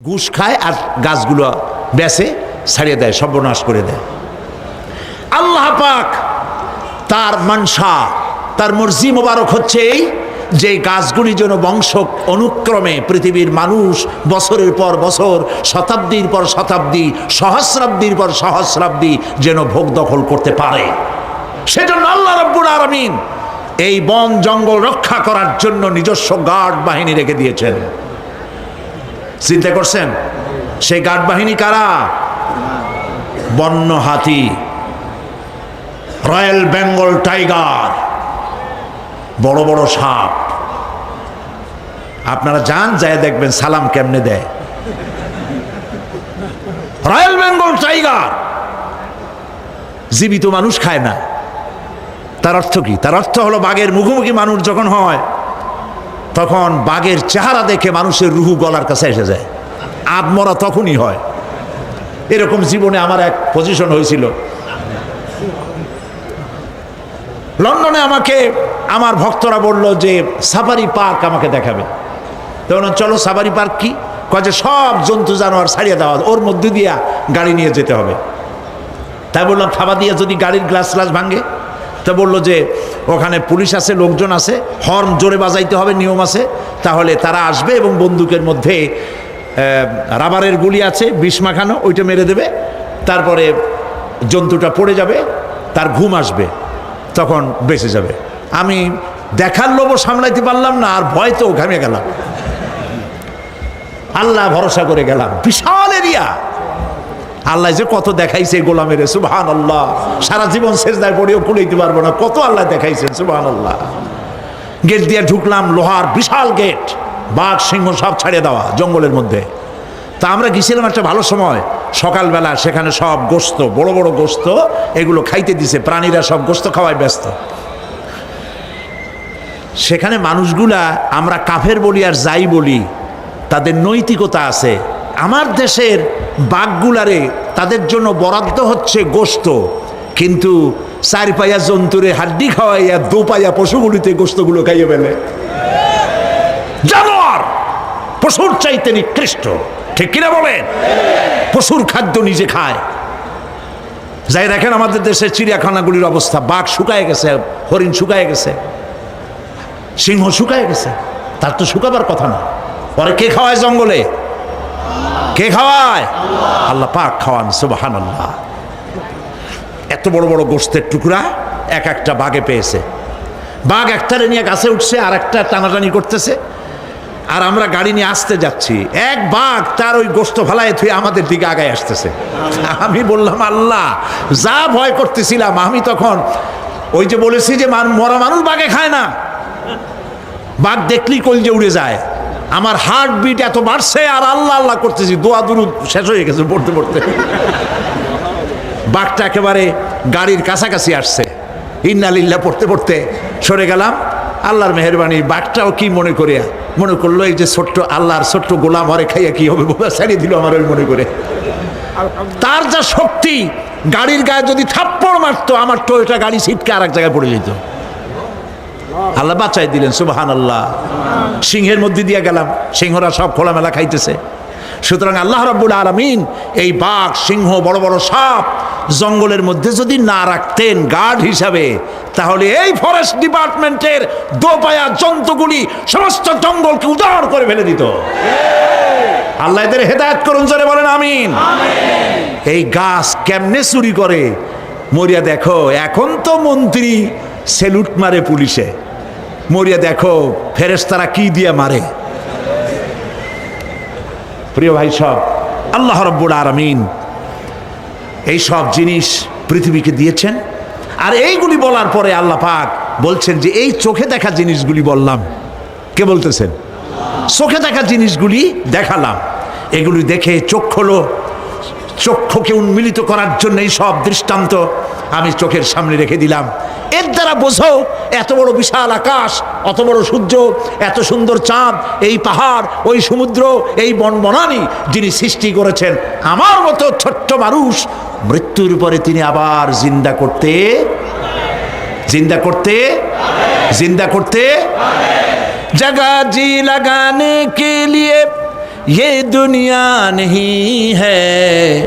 ঘুষ খায় আর গাছগুলো বেচে ছাড়িয়ে দেয়, সর্বনাশ করে দেয়। আল্লাহ পাক তার মানসা, তার মর্জি মোবারক হচ্ছে এই যে গাছগুলি যেন বংশ অনুক্রমে পৃথিবীর মানুষ বছরের পর বছর, শতাব্দীর পর শতাব্দী, সহস্রাব্দীর পর সহস্রাব্দী যেন ভোগ দখল করতে পারে। সেজন্য আল্লাহ রব্বুল আলমিন এই বন জঙ্গল রক্ষা করার জন্য নিজস্ব গার্ড বাহিনী রেখে দিয়েছেন। চিন্তা করছেন? সেই গার্ড বাহিনী কারা? বন্য হাতি, রয়্যাল বেঙ্গল টাইগার, বড় বড় সাপ। আপনারা যান যায় দেখবেন সালাম কেমনে দেয়। রয়্যাল বেঙ্গল টাইগার, জীবিত মানুষ খায় না। তার অর্থ কি? তার অর্থ হলো বাঘের মুখোমুখি মানুষ যখন হয় তখন বাঘের চেহারা দেখে মানুষের রুহু গলার কাছে এসে যায়। আদমরা তখনই হয়। এরকম জীবনে আমার এক পজিশন হয়েছিল। লন্ডনে আমাকে, আমার ভক্তরা বলল যে, সাফারি পার্ক আমাকে দেখাবে। তখন চলো, সাফারি পার্ক কি? কয়ে সব জন্তু, জানোয়ার ছাড়িয়ে দেওয়া ওর মধ্যে দিয়া গাড়ি নিয়ে যেতে হবে। তাই বললাম, থাবা দিয়ে যদি গাড়ির গ্লাস গ্লাস ভাঙে তা বলল যে, ওখানে পুলিশ আছে, লোকজন আছে, হর্ন জোরে বাজাইতে হবে, নিয়ম আছে, তাহলে তারা আসবে এবং বন্দুকের মধ্যে রাবারের গুলি আছে, বিষ মাখানো, ওইটা মেরে দেবে, তারপরে জন্তুটা পড়ে যাবে, তার ঘুম আসবে, তখন বেঁচে যাবে। আমি দেখার লোভও সামলাইতে পারলাম না, আর ভয় তো ঘামে গেলাম। আল্লাহ ভরসা করে গেলাম। বিশাল এরিয়া! আল্লাহ যে কত দেখাইছে গোলামের সুবহান আল্লাহ সারা জীবন শেষদায় পড়েও কুলাইতে পারব না। কত আল্লাহ দেখাইছেন সুবহান আল্লাহ গেট দিয়ে ঢুকলাম লোহার বিশাল গেট। বাঘ, সিংহ সব ছাড়িয়ে দেওয়া জঙ্গলের মধ্যে। তা আমরা গেছিলাম একটা ভালো সময়। সকালবেলা সেখানে সব গোস্ত, বড় বড় গোস্ত, এগুলো খাইতে দিছে। প্রাণীরা সব গোস্ত খাওয়ায় ব্যস্ত। সেখানে মানুষগুলা আমরা কাফের বলি আর যাই বলি, তাদের নৈতিকতা আছে। আমার দেশের বাঘগুলারে তাদের জন্য বরাদ্দ হচ্ছে গোস্ত কিন্তু চার পাইয়া জন্তুরে হাড্ডি খাওয়াইয়া দু পাইয়া পশুগুলিতে গোস্তগুলো খাইয়ে ফেলে। জানোয়ার পশুর চাইতে নিকৃষ্ট। ঠিক কিনা বলেন? পশুর খাদ্য নিজে খায়। যাই দেখেন আমাদের দেশের চিড়িয়াখানাগুলির অবস্থা। বাঘ শুকায় গেছে, হরিণ শুকায় গেছে, সিংহ শুকায় গেছে। তার তো শুকাবার কথা না। পরে কে খাওয়ায় জঙ্গলে? কে খাওয়ায়? আল্লাহ পাক খাওয়ান সুবাহান আল্লাহ এত বড় বড় গোস্তের টুকরা এক একটা বাঘে পেয়েছে। বাঘ একটারে নিয়ে গাছে উঠছে আর একটা টানাটানি করতেছে। আর আমরা গাড়ি নিয়ে আসতে যাচ্ছি। এক বাঘ তার ওই গোস্ত ফালায় থুয়ে আমাদের দিকে আগায় আসতেছে। আমি বললাম, আল্লাহ, যা ভয় করতেছিলাম, আমি তখন ওই যে বলেছি যে মরা মানুষ বাঘে খায় না। বাঘ দেখলেই কলজে উড়ে যায়। আমার হার্ট বিট এত বাড়ছে আর আল্লাহ আল্লাহ করতেছি। দোয়া দুরুদ শেষ হয়ে গেছে পড়তে পড়তে। বাঘটা একেবারে গাড়ির কাছাকাছি আসছে। ইন্নালিল্লা পড়তে পড়তে সরে গেলাম। আল্লাহর মেহরবানি বাঘটাও কি মনে করিয়া মনে করল এই যে ছোট্ট আল্লাহর ছোট্ট গোলাম হরে খাইয়া কি হবে? বাবা ছাড়িয়ে দিল আমার ওই মনে করে। তার যা শক্তি গাড়ির গায়ে যদি থাপ্পড় মারতো আমার টয়োটা গাড়ি ছিটকে আর এক জায়গায় পড়ে যেত। আল্লাহ বাঁচাই দিলেন সুবাহান আল্লাহ সিংহের মধ্যে দিয়ে গেলাম, সিংহরা সব খোলামেলা খাইতেছে। সুতরাং আল্লাহ রাব্বুল আলমিন এই বাঘ, সিংহ, বড় বড় সাপ জঙ্গলের মধ্যে যদি না রাখতেন গার্ড হিসাবে, তাহলে এই ফরেস্ট ডিপার্টমেন্টের দোপায়া জন্তুগুলি সমস্ত জঙ্গলকে উদাহরণ করে ফেলে দিত। আল্লাহ এদের হেদায়ত করুন, জোরে বলেন, আমিন। এই গাছ কেমনে চুরি করে? মরিয়া দেখো, এখন তো মন্ত্রী সেলুট মারে পুলিশে। মরিয়া, দেখো, ফেরেশতারা কি দিয়ে মারে? প্রিয় ভাই, সব আল্লাহ রব্বুল আরামিন সব জিনিস পৃথিবীকে দিয়েছেন। আর এইগুলি বলার পরে আল্লাহ পাক বলছেন যে, এই চোখে দেখা জিনিসগুলি বললাম। কে বলতেছেন? চোখে দেখা জিনিসগুলি দেখালাম। এগুলি দেখে চোখ হলো চক্ষুকে উন্মিলিত করার জন্য এই সব দৃষ্টান্ত আমি চোখের সামনে রেখে দিলাম। এর দ্বারা বোঝো, এত বড় বিশাল আকাশ, অত বড় সূর্য, এত সুন্দর চাঁদ, এই পাহাড়, ওই সমুদ্র, এই বনবনানি যিনি সৃষ্টি করেছেন, আমার মতো ছোট্ট মানুষ, মৃত্যুর পরে তিনি আবার জিন্দা করতে জিন্দা করতে জিন্দা করতে জাগা জি লাগানে কে লিয়ে ये दुनिया नहीं है।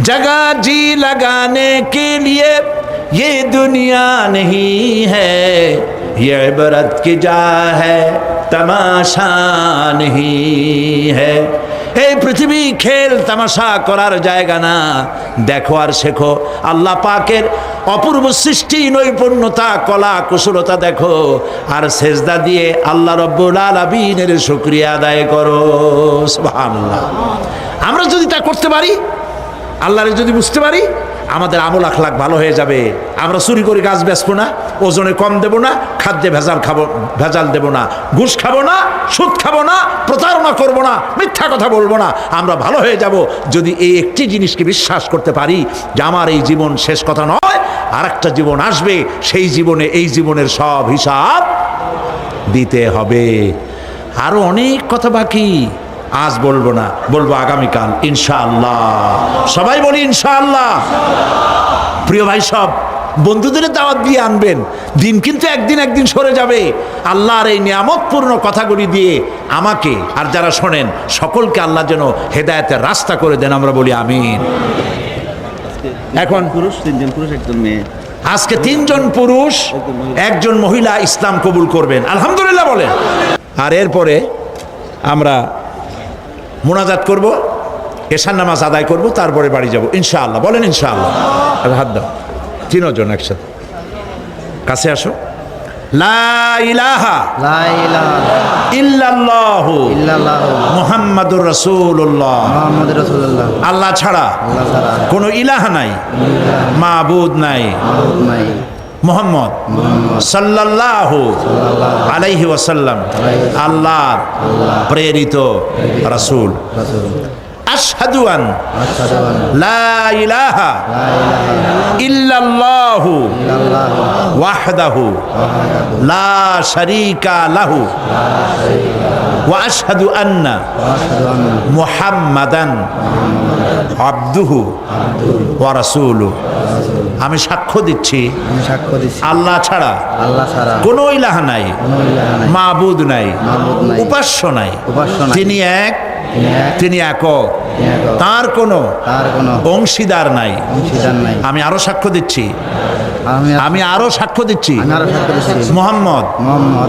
जगह जी लगाने के लिए ये दुनिया नहीं है। ये इबरत की जा है, तमाशा नहीं है। এই পৃথিবী, খেল তামাশা করার জায়গা না। দেখো আর শেখো, আল্লাহ পাকের অপূর্ব সৃষ্টি, নৈপুণ্যতা, কলা, কুশলতা দেখো। আর সেজদা দিয়ে আল্লাহ রব্বুল আবিনের শুক্রিয়া আদায় করো। আমরা যদি তা করতে পারি, আল্লাহরে যদি বুঝতে পারি আমাদের আমল আখলাক ভালো হয়ে যাবে। আমরা চুরি করে গাছ বেচবো না, ওজনে কম দেব না, খাদ্যে ভেজাল খাব, ভেজাল দেব না, ঘুষ খাব না, সুদ খাব না, প্রতারণা করব না, মিথ্যা কথা বলব না, আমরা ভালো হয়ে যাব যদি এই একটি জিনিসকে বিশ্বাস করতে পারি যে আমার এই জীবন শেষ কথা নয় আর একটা জীবন আসবে, সেই জীবনে এই জীবনের সব হিসাব দিতে হবে। আরও অনেক কথা বাকি। আজ বলব না বলব আগামীকাল ইনশাআল্লাহ। সবাই বলি ইনশাআল্লাহ। প্রিয় ভাই সব বন্ধুদের দাওয়াত দিয়ে আনবেন। দিন কিন্তু একদিন একদিন সরে যাবে। আল্লাহর এই নিয়ামতপূর্ণ কথাগুলি দিয়ে আমাকে আর যারা শোনেন সকলকে আল্লাহ যেন হেদায়েতের রাস্তা করে দেন আমরা বলি আমিন। এখন পুরুষ তিনজন পুরুষ একজন মেয়ে। আজকে তিনজন পুরুষ একজন মহিলা ইসলাম কবুল করবেন। আলহামদুলিল্লাহ বলেন। আর এরপরে আমরা মোনাজাত করব এশার নামাজ আদায় করব তারপরে বাড়ি যাব। ইনশাআল্লাহ বলেন ইনশাআল্লাহ। হাত দাও। তিনজন একসাথে। কাছে আসো। আল্লাহ ছাড়া কোনো ইলাহা নাই। মাবুদ নাই। মোহাম্মদ সাল্লাল্লাহু আলাইহি ওয়াসাল্লাম, আল্লাহর প্রেরিত রাসূল। আশহাদু আন লা ইলাহা ইল্লাল্লাহু ওয়াহদাহু লা শারীকা লাহু। ওয়া আশহাদু আন্না মুহাম্মাদান আব্দুহু ওয়া রাসূলু আমি সাক্ষ্য দিচ্ছি আমি সাক্ষ্য দিচ্ছি আল্লাহ ছাড়া আল্লাহ ছাড়া কোনো ইলাহা নাই কোনো ইলাহা নাই মাবুদ নাই মাবুদ নাই। উপাস্য নাই উপাস্য নাই। তিনি এক তিনি এক একক তার কোনো তার কোনো অংশীদার নাই। আমি আরও সাক্ষ্য দিচ্ছি। আমি আরও সাক্ষ্য দিচ্ছি। মোহাম্মদ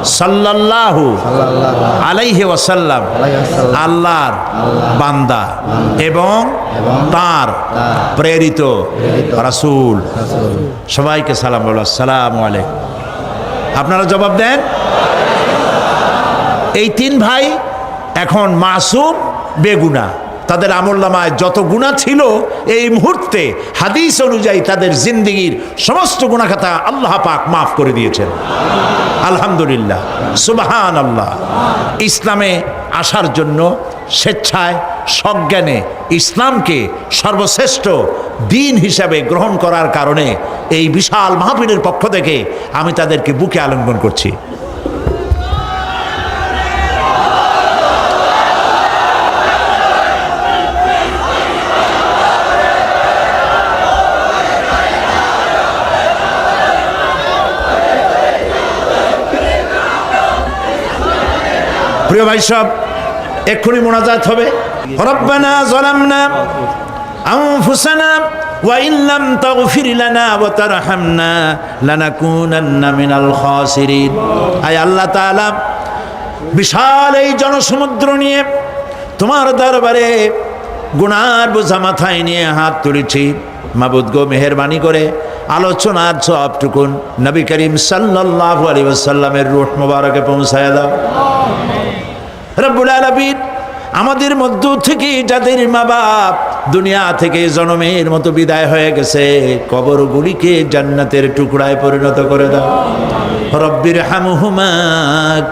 সাল্লাল্লাহু আলাইহি ওয়াসাল্লাম আল্লাহর বান্দা এবং তার প্রেরিত রাসূল। সবাইকে সালাম বলো আসসালামু আলাইকুম। আপনারা জবাব দেন। এই তিন ভাই এখন মাসুম বেগুনা। তাদের আমল্লামায় যত গুণা ছিল, এই মুহূর্তে হাদিস অনুযায়ী তাদের জিন্দিগির সমস্ত গুণাখাতা আল্লাহ পাক মাফ করে দিয়েছেন। আলহামদুলিল্লাহ। সুবাহান আল্লাহ ইসলামে আসার জন্য স্বেচ্ছায়, সজ্ঞানে ইসলামকে সর্বশ্রেষ্ঠ দিন হিসাবে গ্রহণ করার কারণে এই বিশাল মাহফিলের পক্ষ থেকে আমি তাদেরকে বুকে আলিঙ্গন করছি। প্রিয় ভাই সব এক্ষুনি মোনাজাত হবে রব্বানা জলামনা আনফুসানা وإن لم تغفر لنا وترحمنا لنكونن من الخاسرين আয় আল্লাহ তাআলা বিশাল এই জনসমুদ্র নিয়ে তোমার দরবারে গুনার বোঝা মাথায় নিয়ে হাত তুলেছি মাবুদ গো মেহরবানি করে আলোচনার সবটুকুন নবী করিম সাল্লাল্লাহু আলাইহি ওয়াসাল্লামের রূহ মোবারকে পৌঁছায় দাও রব্বুল আলামিন আমাদের মধ্য থেকে যাদের মা বাপ দুনিয়া থেকে জনমের মতো বিদায় হয়ে গেছে, কবরগুলিকে জান্নাতের টুকরায় পরিণত করে দাও। রব্বির হামহুমা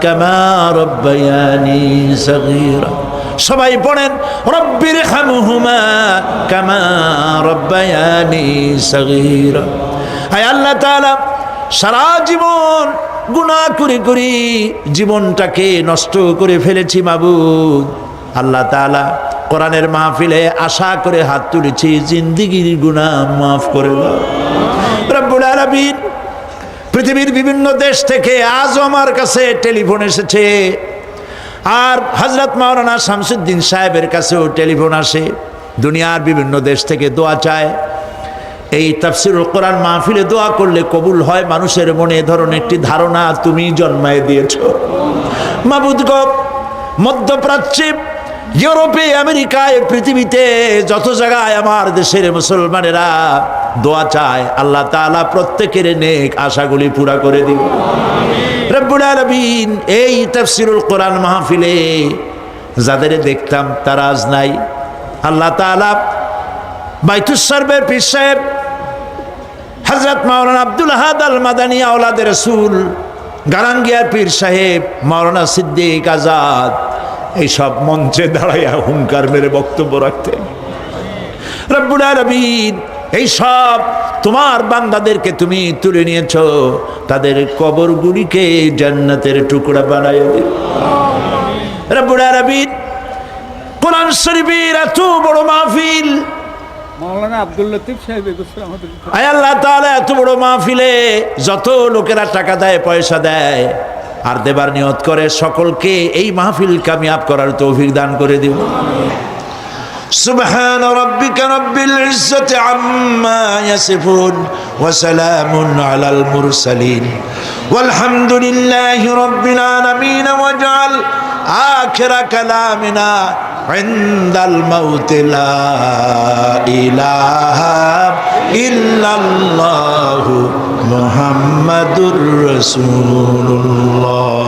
কামা রব্বায়ানি সগীরা। সবাই পড়েন রব্বির হামহুমা কামা রব্বায়ানি সগীরা। আয় আল্লাহ সারা জীবন গুনাহ করে করে জীবনটাকে নষ্ট করে ফেলেছি মাবুদ। আল্লাহ তাআলা কোরআনের মাহফিলে আশা করে হাত তুলেছি, জিন্দিগির গুনাহ মাফ করে দাও। পৃথিবীর বিভিন্ন দেশ থেকে আজও আমার কাছে টেলিফোন এসেছে। আর হজরত মাওলানা শামসুদ্দিন সাহেবের কাছেও টেলিফোন আসে। দুনিয়ার বিভিন্ন দেশ থেকে দোয়া চায়। এই তাফসিরুল কোরআন মাহফিলে দোয়া করলে কবুল হয় মানুষের মনে এ ধরনের একটি ধারণা তুমি জন্মায় দিয়েছ। মাবুদ গপ মধ্যপ্রাচ্যে, ইউরোপে, আমেরিকায়, পৃথিবীতে যত জায়গায় আমার দেশের মুসলমানেরা দোয়া চায়, আল্লাহ তাআলা প্রত্যেকের নেক আশাগুলি পুরা করে দিন। রব্বুল আলামিন এই তাফসিরুল কোরআন মাহফিলে যাদের দেখতাম তারা আজ নাই, আল্লাহ তাআলা বাইতুসর্বের পীর সাহেব হজরত মাওলানা আব্দুল হাদ আল মাদানী আওলাদ রসুল, গারাঙ্গিয়ার পীর সাহেব, মাওলানা সিদ্দিক আজাদ, এইসব মঞ্চে দাঁড়াইয়া হুঙ্কার মেরে বক্তব্য রাখতেন। রব্বুল আলামিন এই সব তোমার বান্দাদেরকে তুমি তুলে নিয়েছ, তাদের কবরগুলিকে জান্নাতের টুকরা বানায় রব্বুল আলামিন, কোরআন শরীফের এত বড় মাহফিল মাওলানা আব্দুল লতিফ সাহেব এগুলো আমাদের আয় আল্লাহ তাআলা এত বড় মাহফিলে যত লোকেরা টাকা দেয় পয়সা দেয় আর দেবার নিয়ত করে সকলকে এই মাহফিল কামিয়াব করার তৌফিক দান করে দিও سبحان ربك رب العزة عما يصفون وسلام على المرسلين والحمد لله رب العالمين واجعل آخر كلامنا ইন্দাল মাউতিলা ইলাহা ইল্লাল্লাহু মুহাম্মাদুর রাসূলুল্লাহ